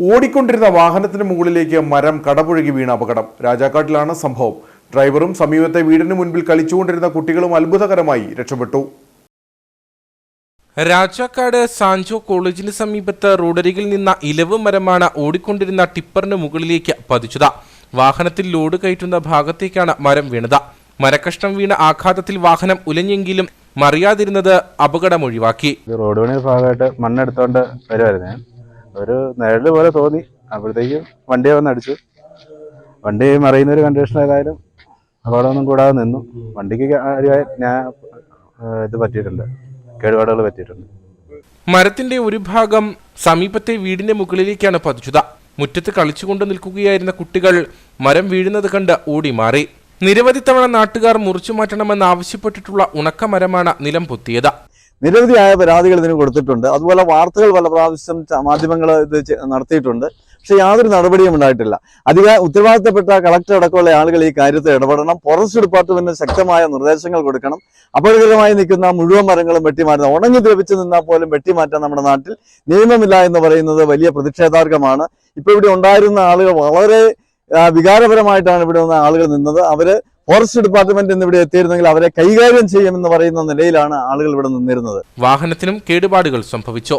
ഓടിക്കൊണ്ടിരുന്ന വാഹനത്തിന് മുകളിലേക്ക് മരം കടപുഴകി വീണ അപകടം. രാജാക്കാട്ടിലാണ് സംഭവം. ഡ്രൈവറും സമീപത്തെ വീടിന് മുൻപിൽ കളിച്ചുകൊണ്ടിരുന്ന കുട്ടികളും അത്ഭുതകരമായി രക്ഷപ്പെട്ടു. രാജാക്കാട് സാഞ്ചോ കോളേജിന് സമീപത്ത് റോഡരികിൽ നിന്ന ഇലവ് മരമാണ് ഓടിക്കൊണ്ടിരുന്ന ടിപ്പറിന് മുകളിലേക്ക് പതിച്ചത്. വാഹനത്തിൽ ലോഡ് കയറ്റുന്ന ഭാഗത്തേക്കാണ് മരം വീണത്. മരക്കഷ്ണം വീണ ആഘാതത്തിൽ വാഹനം ഉലഞ്ഞെങ്കിലും മറിയാതിരുന്നത് അപകടം ഒഴിവാക്കി. റോഡ് പണിയുടെ ഭാഗമായിട്ട് മണ്ണെടുത്തോണ്ട് വരുമായിരുന്നു ഒരു നിഴൽ പോലെ തോന്നി. അപ്പോഴത്തേക്കും വണ്ടിയെ വന്ന് അടിച്ചു. വണ്ടി മറിയുന്ന ഒരു കണ്ടീഷൻ ഏതായാലും അപകടമൊന്നും കൂടാതെ നിന്നു. വണ്ടിക്ക് കാര്യമായി ഞാൻ ഇത് പറ്റിയിട്ടുണ്ട്. കേടുപാടുകൾ പറ്റിയിട്ടുണ്ട്. മരത്തിന്റെ ഒരു ഭാഗം സമീപത്തെ വീടിന്റെ മുകളിലേക്കാണ് പതിച്ചത്. മുറ്റത്ത് കളിച്ചുകൊണ്ട് നിൽക്കുകയായിരുന്ന കുട്ടികൾ മരം വീഴുന്നത് കണ്ട് ഓടി മാറി. നിരവധി തവണ നാട്ടുകാർ മുറിച്ചു മാറ്റണമെന്ന് ആവശ്യപ്പെട്ടിട്ടുള്ള ഉണക്കമരമാണ് നിലം പൊത്തിയത്. നിരവധിയായ പരാതികൾ ഇതിന് കൊടുത്തിട്ടുണ്ട്. അതുപോലെ വാർത്തകൾ പല പ്രാവശ്യം മാധ്യമങ്ങൾ ഇത് നടത്തിയിട്ടുണ്ട്. പക്ഷെ യാതൊരു നടപടിയും ഉണ്ടായിട്ടില്ല. അധിക ഉത്തരവാദിത്തപ്പെട്ട കളക്ടർ അടക്കമുള്ള ആളുകൾ ഈ കാര്യത്തിൽ ഇടപെടണം. ഫോറസ്റ്റ് ഡിപ്പാർട്ട്മെന്റിന് ശക്തമായ നിർദ്ദേശങ്ങൾ കൊടുക്കണം. അപകടകരമായി നിൽക്കുന്ന മുഴുവൻ മരങ്ങളും വെട്ടിമാറ്റുന്ന ഉണങ്ങി ദ്രവിച്ചു നിന്നാൽ പോലും വെട്ടിമാറ്റാൻ നമ്മുടെ നാട്ടിൽ നിയമമില്ല എന്ന് പറയുന്നത് വലിയ പ്രതിഷേധാർഹമാണ്. ഇപ്പൊ ഇവിടെ ഉണ്ടായിരുന്ന ആളുകൾ വളരെ വികാരപരമായിട്ടാണ് ഇവിടെ ആളുകൾ നിന്നത്. അവർ ഫോറസ്റ്റ് ഡിപ്പാർട്ട്മെന്റ് ഇന്ന് ഇവിടെ എത്തിയിരുന്നെങ്കിൽ അവരെ കൈകാര്യം ചെയ്യുമെന്ന് പറയുന്ന നിലയിലാണ് ആളുകൾ ഇവിടെ നിന്നിരുന്നത്. വാഹനത്തിനും കേടുപാടുകൾ സംഭവിച്ചു.